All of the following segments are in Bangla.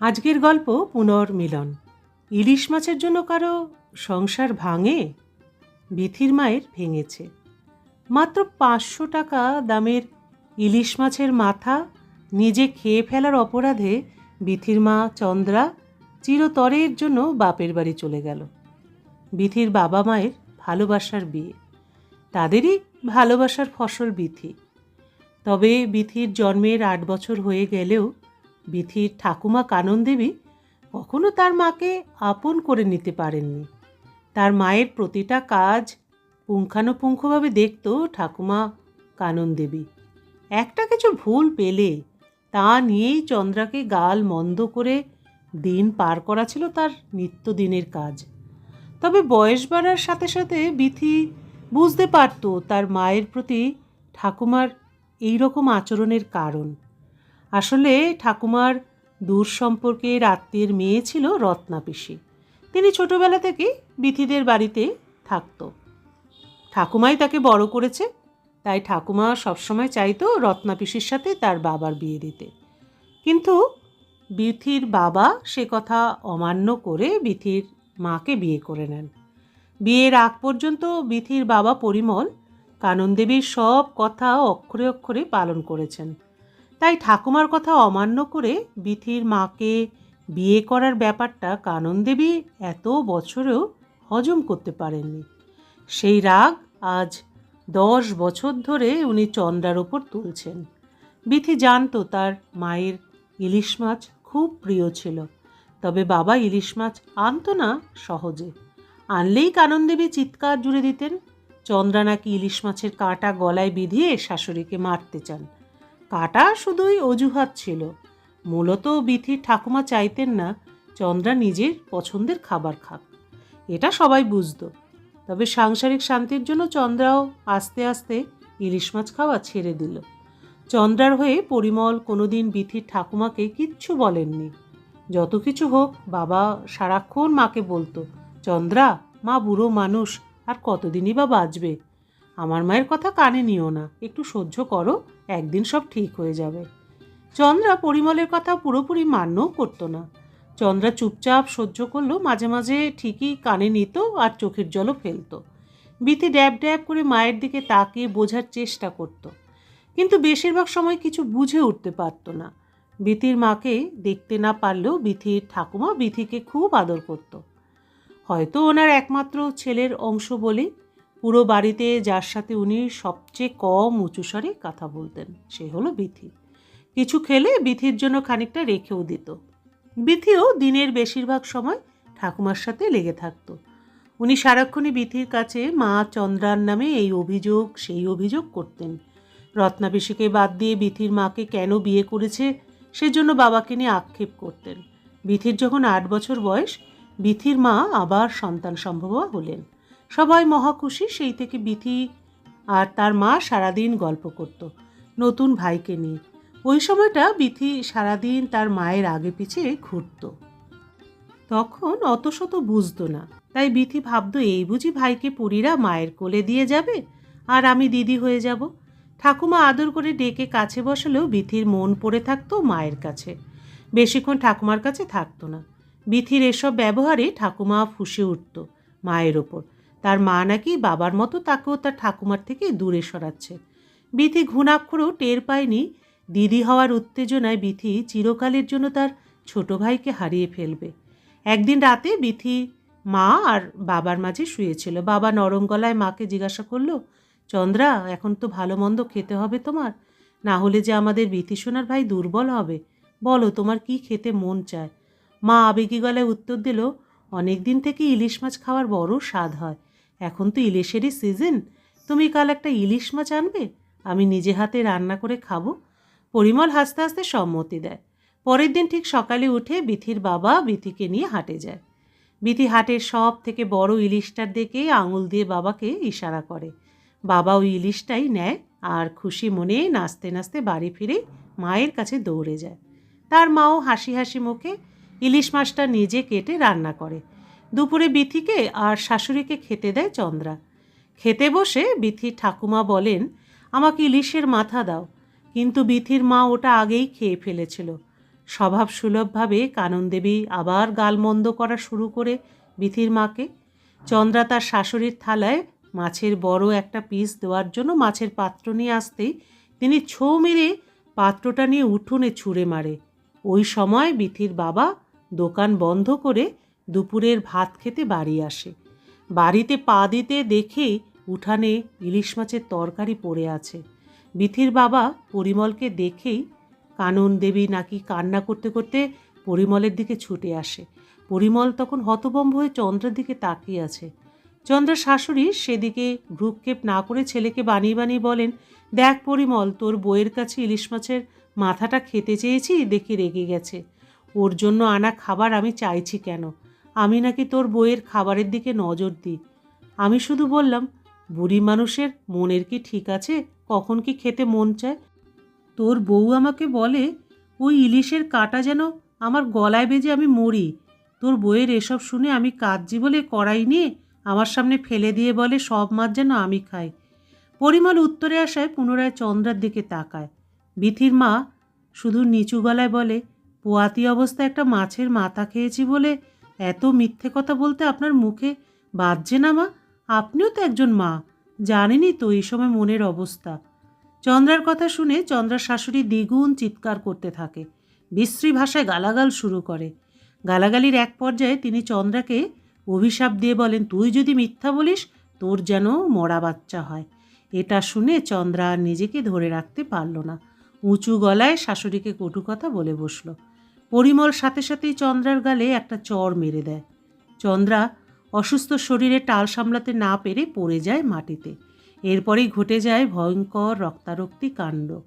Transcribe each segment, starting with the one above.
আজকের গল্প পুনর্মিলন। ইলিশ মাছের জন্য কারও সংসার ভাঙে? বিথির মায়ের ভেঙেছে। মাত্র পাঁচশো টাকা দামের ইলিশ মাছের মাথা নিজে খেয়ে ফেলার অপরাধে বিথির মা চন্দ্রা চিরতরের জন্য বাপের বাড়ি চলে গেল। বিথির বাবা মায়ের ভালোবাসার বিয়ে। তাদেরই ভালোবাসার ফসল বিথি। তবে বিথির জন্মের আট বছর হয়ে গেলেও বিথির ঠাকুমা কানন দেবী কখনো তার মাকে আপন করে নিতে পারেননি। তার মায়ের প্রতিটা কাজ পুঙ্খানুপুঙ্খভাবে দেখত ঠাকুমা কানন দেবী একটা কিছু ভুল পেলে তা নিয়েই চন্দ্রাকে গাল মন্দ করে দিন পার করা ছিল তার নিত্যদিনের কাজ। তবে বয়স বাড়ার সাথে সাথে বিথি বুঝতে পারত তার মায়ের প্রতি ঠাকুমার এই রকম আচরণের কারণ। আসলে ঠাকুমার দূর সম্পর্কের আত্মীয়ের মেয়ে ছিল রত্না পিসি। তিনি ছোটবেলা থেকে বিথিদের বাড়িতে থাকত। ঠাকুমাই তাকে বড় করেছে, তাই ঠাকুমা সবসময় চাইতো রত্না পিসির সাথে তার বাবার বিয়ে দিতে। কিন্তু বিথির বাবা সে কথা অমান্য করে বিথির মাকে বিয়ে করে নেন। বিয়ের আগ পর্যন্ত বিথির বাবা পরিমল কাননদেবীর সব কথা অক্ষরে অক্ষরে পালন করেছেন। তাই ঠাকুমার কথা অমান্য করে বিথির মাকে বিয়ে করার ব্যাপারটা কানন দেবী এত বছরেও হজম করতে পারেননি। সেই রাগ আজ দশ বছর ধরে উনি চন্দ্রার ওপর তুলছেন। বিথি জানতো তার মায়ের ইলিশ মাছ খুব প্রিয় ছিল, তবে বাবা ইলিশ মাছ আনতো না সহজে। আনলেই কাননদেবী চিৎকার জুড়ে দিতেন, চন্দ্রা নাকি ইলিশ মাছের কাঁটা গলায় বিধিয়ে শাশুড়িকে মারতে চান। কাটা শুধুই অজুহাত ছিল। মূলত বিথির ঠাকুমা চাইতেন না, চন্দ্রা নিজের পছন্দের খাবার খাক। এটা সবাই বুঝতো। তবে সাংসারিক শান্তির জন্য চন্দ্রাও আস্তে আস্তে ইলিশ মাছ খাওয়া ছেড়ে দিল। চন্দ্রার হয়ে পরিমল কোনোদিন বিথির ঠাকুমাকে কিচ্ছু বলেননি। যত কিছু হোক, বাবা সারাক্ষণ মাকে বলতো, চন্দ্রা, মা বুড়ো মানুষ, আর কতদিনই বা বাঁচবে? আমার মায়ের কথা কানে নিও না। একটু সহ্য করো, একদিন সব ঠিক হয়ে যাবে। চন্দ্রা পরিমলের কথা পুরোপুরি মান্যও করতো না। চন্দ্রা চুপচাপ সহ্য করলেও মাঝে মাঝে ঠিকই কানে নিত আর চোখের জলও ফেলতো। বিথি ড্যাব ড্যাব করে মায়ের দিকে তাকিয়ে বোঝার চেষ্টা করত। কিন্তু বেশিরভাগ সময় কিছু বুঝে উঠতে পারত না। বিথির মাকে দেখতে না পারলেও বিথির ঠাকুমা বিথিকে খুব আদর করত। হয়তো ওনার একমাত্র ছেলের অংশ বলেই পুরো বাড়িতে যার সাথে উনি সবচেয়ে কম উঁচু স্বরে কথা বলতেন, সে হলো বিথি। কিছু খেলে বিথির জন্য খানিকটা রেখেও দিত। বিথিও দিনের বেশিরভাগ সময় ঠাকুমার সাথে লেগে থাকতো। উনি সারাক্ষণই বিথির কাছে মা চন্দ্রার নামে এই অভিযোগ, সেই অভিযোগ করতেন। রত্নাপিসিকে বাদ দিয়ে বিথির মাকে কেন বিয়ে করেছে, সেজন্য বাবাকে নিয়ে আক্ষেপ করতেন। বিথির যখন আট বছর বয়স, বিথির মা আবার সন্তান সম্ভবা হলেন। সবাই মহাখুশি, সেই থেকে বিথি আর তার মা সারাদিন গল্প করত, নতুন ভাইকে নিয়ে। ওই সময়টা বিথি সারাদিন তার মায়ের আগে পিছিয়ে ঘুরত। তখন অত শত বুঝতো না, তাই বিথি ভাবতো, এই বুঝি ভাইকে পুরীরা মায়ের কোলে দিয়ে যাবে? আর আমি দিদি হয়ে যাব? ঠাকুমা আদর করে ডেকে কাছে বসালেও বিথির মন পড়ে থাকতো মায়ের কাছে। বেশিক্ষণ ঠাকুমার কাছে থাকতো না। বিথির এসব ব্যবহারে ঠাকুমা ফুসে উঠত মায়ের ওপর। তার মা নাকি বাবার মতো তাকেও তার ঠাকুমার থেকে দূরে সরাচ্ছে। বিথি ঘুণাক্ষরও টের পায়নি। দিদি হওয়ার উত্তেজনায় বিথি চিরকালের জন্য তার ছোট ভাইকে হারিয়ে ফেলবে। একদিন রাতে বিথি মা আর বাবার মাঝে শুয়েছিল। বাবা নরম গলায় মাকে জিজ্ঞাসা করল, চন্দ্রা, এখন তো ভালো মন্দ খেতে হবে তোমার? না হলে যে আমাদের বিথি সোনার ভাই দুর্বল হবে। বলো, তোমার কি খেতে মন চায়? মা আবেগী গলায় উত্তর দিল, অনেক দিন থেকে ইলিশ মাছ খাওয়ার বড় স্বাদ হয়। এখন তো ইলিশেরই সিজন তুমি কাল একটা ইলিশ মাছ আনবে? আমি নিজে হাতে রান্না করে খাব। পরিমল হাসতে হাসতে সম্মতি দেয়। পরের দিন ঠিক সকালে উঠে বিথির বাবা বিথিকে নিয়ে হাটে যায়। বিথি হাটের সব থেকে বড় ইলিশটার দিকে আঙুল দিয়ে বাবাকে ইশারা করে। বাবা ওই ইলিশটাই নেয় আর খুশি মনে নাচতে নাচতে বাড়ি ফিরে মায়ের কাছে দৌড়ে যায়। তার মাও হাসি হাসি মুখে ইলিশ মাছটা নিজে কেটে রান্না করে। দুপুরে বিথিকে আর শাশুড়িকে খেতে দেয় চন্দ্রা। খেতে বসে বিথির ঠাকুমা বলেন, আমাকে ইলিশের মাথা দাও। কিন্তু বিথির মা ওটা আগেই খেয়ে ফেলেছিল। স্বভাব সুলভভাবে কাননদেবী আবার গালমন্দ করা শুরু করে বিথির মাকে। চন্দ্রা তার শাশুড়ির থালায় মাছের বড় একটা পিস দেওয়ার জন্য মাছের পাত্র নিয়ে আসতেই তিনি ছৌ মেরে পাত্রটা নিয়ে উঠোনে ছুঁড়ে মারে। ওই সময় বিথির বাবা দোকান বন্ধ করে দুপুরের ভাত খেতে বাড়ি আসে। বাড়িতে পা দিতে দেখেই উঠানে ইলিশ মাছের তরকারি পড়ে আছে। বিথির বাবা পরিমলকে দেখেই কানন দেবী নাকি কান্না করতে করতে পরিমলের দিকে ছুটে আসে। পরিমল তখন হতবম্ব হয়ে চন্দ্রের দিকে তাকিয়ে আছে। চন্দ্রের শাশুড়ি সেদিকে ভ্রুক্ষেপ না করে ছেলেকে বানিয়ে বানিয়ে বলেন, দেখ পরিমল, তোর বইয়ের কাছে ইলিশ মাছের মাথাটা খেতে চেয়েছি, দেখি রেগে গেছে। ওর জন্য আনা খাবার আমি চাইছি কেন? আমি নাকি তোর বইয়ের খাবারের দিকে নজর দিই। আমি শুধু বললাম, বুড়ি মানুষের মনের কি ঠিক আছে? কখন কি খেতে মন চায়? তোর বউ আমাকে বলে, ওই ইলিশের কাটা যেন আমার গলায় বেজে আমি মরি। তোর বইয়ের এসব শুনে আমি কাঁদছি বলে কড়াই নিয়ে আমার সামনে ফেলে দিয়ে বলে, সব মাছ যেন আমি খাই। পরিমল উত্তরে আসায় পুনরায় চন্দ্রার দিকে তাকায়। বিথির মা শুধু নিচু গলায় বলে, পোয়াতি অবস্থায় একটা মাছের মাথা খেয়েছি বলে এত মিথ্যে কথা বলতে আপনার মুখে বাজছে না মা? আপনিও তো একজন মা। জানেনই তো এই সময় মনের অবস্থা। চন্দ্রার কথা শুনে চন্দ্রার শাশুড়ি দ্বিগুণ চিৎকার করতে থাকে। বিশ্রী ভাষায় গালাগাল শুরু করে। গালাগালির এক পর্যায়ে তিনি চন্দ্রাকে অভিশাপ দিয়ে বলেন, তুই যদি মিথ্যা বলিস, তোর যেন মরা বাচ্চা হয়। এটা শুনে চন্দ্রা আর নিজেকে ধরে রাখতে পারল না। উঁচু গলায় শাশুড়িকে কটু কথা বলে বসল। পরিমল সাথে সাথেই চন্দ্রার গালে একটা চর মেরে দেয়। চন্দ্রা অসুস্থ শরীরে টাল সামলাতে না পেরে পড়ে যায় মাটিতে। এরপরেই ঘটে যায় ভয়ঙ্কর রক্তারক্তি কাণ্ড।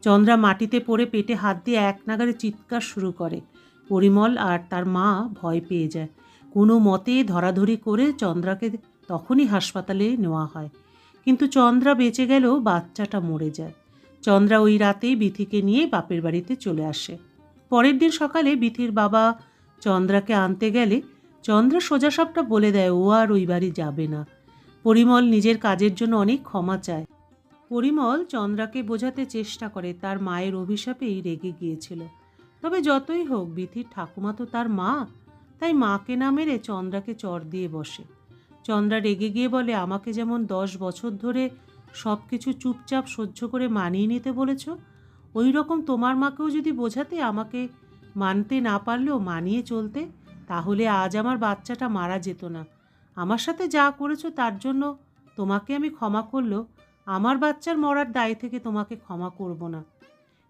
চন্দ্রা মাটিতে পড়ে পেটে হাত দিয়ে এক নাগারে চিৎকার শুরু করে। পরিমল আর তার মা ভয় পেয়ে যায়। কোনো মতে ধরাধরি করে চন্দ্রাকে তখনই হাসপাতালে নেওয়া হয়। কিন্তু চন্দ্রা বেঁচে গেলেও বাচ্চাটা মরে যায়। চন্দ্রা ওই রাতেই বিথিকে নিয়ে বাপের বাড়িতে চলে আসে। পরের দিন সকালে বিথির বাবা চন্দ্রাকে আনতে গেলে চন্দ্রা সোজা সবটা বলে দেয়, ও আর ওই বাড়ি যাবে না। পরিমল নিজের কাজের জন্য অনেক ক্ষমা চায়। পরিমল চন্দ্রাকে বোঝাতে চেষ্টা করে, তার মায়ের অভিশাপেই রেগে গিয়েছিল। তবে যতই হোক, বিথির ঠাকুমা তো তার মা, তাই মাকে না মেরে চন্দ্রাকে চর দিয়ে বসে। চন্দ্রা রেগে গিয়ে বলে, আমাকে যেমন দশ বছর ধরে সব কিছু চুপচাপ সহ্য করে মানিয়ে নিতে বলেছ ওই রকম তোমার মাকেও যদি বোঝাতে, আমাকে মানতে না পারলেও মানিয়ে চলতে, তাহলে আজ আমার বাচ্চাটা মারা যেত না। আমার সাথে যা করেছ তার জন্য তোমাকে আমি ক্ষমা করলেও আমার বাচ্চার মরার দায় থেকে তোমাকে ক্ষমা করব না।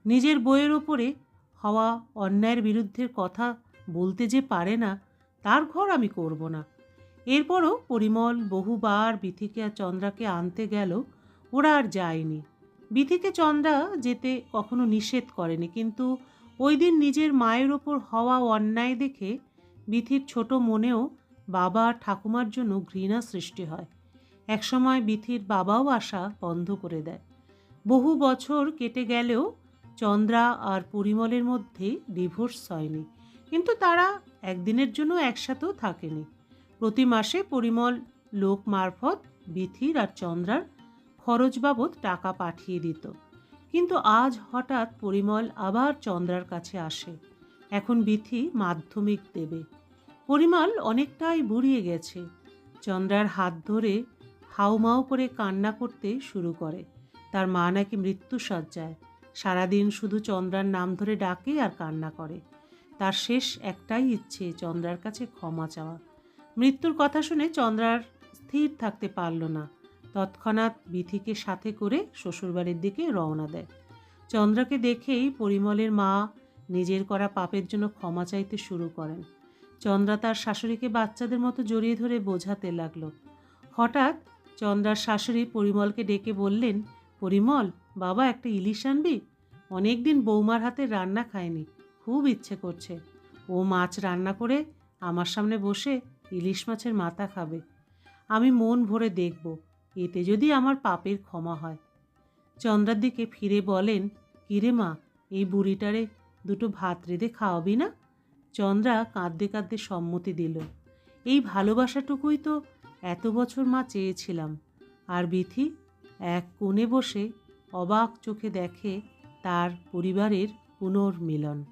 নিজের বইয়ের ওপরে হওয়া অন্যায়ের বিরুদ্ধের কথা বলতে যে পারে না, তার ঘর আমি করব না। এরপরও পরিমল বহুবার বিথিকে চন্দ্রাকে আনতে গেল ওরা আর যায়নি। বিথিকে চন্দ্রা যেতে কখনো নিষেধ করেনি, কিন্তু ওই দিন নিজের মায়ের ওপর হওয়া অন্যায় দেখে বিথির ছোট মনেও বাবা আর ঠাকুমার জন্য ঘৃণা সৃষ্টি হয়। একসময় বিথির বাবাও আসা বন্ধ করে দেয়। বহু বছর কেটে গেলেও চন্দ্রা আর পরিমলের মধ্যে ডিভোর্স হয়নি, কিন্তু তারা একদিনের জন্য একসাথেও থাকেনি। প্রতি মাসে পরিমল, লোক মারফত বিথির আর চন্দ্রার খরচ বাবদ টাকা পাঠিয়ে দিত। কিন্তু আজ হঠাৎ পরিমল আবার চন্দ্রার কাছে আসে। এখন বিথি মাধ্যমিক দেবে। পরিমল অনেকটাই বুড়িয়ে গেছে। চন্দ্রার হাত ধরে হাউমাউ করে কান্না করতে শুরু করে। তার মা নাকি মৃত্যু সজ্জায় সারাদিন শুধু চন্দ্রার নাম ধরে ডাকে আর কান্না করে। তার শেষ একটাই ইচ্ছে চন্দ্রার কাছে ক্ষমা চাওয়া। মৃত্যুর কথা শুনে চন্দ্রার স্থির থাকতে পারল না। তৎক্ষণাৎ বিথিকে সাথে করে শ্বশুরবাড়ির দিকে রওনা দেয়। চন্দ্রাকে দেখেই পরিমলের মা নিজের করা পাপের জন্য ক্ষমা চাইতে শুরু করেন। চন্দ্রা তার শাশুড়িকে বাচ্চাদের মতো জড়িয়ে ধরে বোঝাতে লাগল। হঠাৎ চন্দ্রার শাশুড়ি পরিমলকে ডেকে বললেন, পরিমল, বাবা একটা ইলিশ আনবি? অনেক দিন বৌমার হাতে রান্না খায়নি, খুব ইচ্ছে করছে। ও মাছ রান্না করে আমার সামনে বসে ইলিশ মাছের মাথা খাবে। আমি মন ভরে দেখব এতে যদি আমার পাপের ক্ষমা হয়। চন্দ্রার দিকে ফিরে বলেন, কিরে মা, এই বুড়িটারে দুটো ভাত রেঁধে খাওয়াবি না? চন্দ্রা কাঁদতে কাঁদতে সম্মতি দিল। এই ভালোবাসাটুকুই তো এত বছর মা চেয়েছিলাম। আর বিথি এক কোণে বসে অবাক চোখে দেখে তার পরিবারের পুনর্মিলন।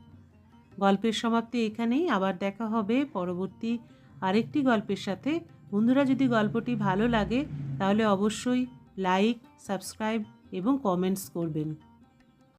গল্পের সমাপ্তি এখানেই। আবার দেখা হবে পরবর্তী আরেকটি গল্পের সাথে। বন্ধুরা যদি গল্পটি ভালো লাগে তাহলে অবশ্যই লাইক সাবস্ক্রাইব এবং কমেন্টস করবেন।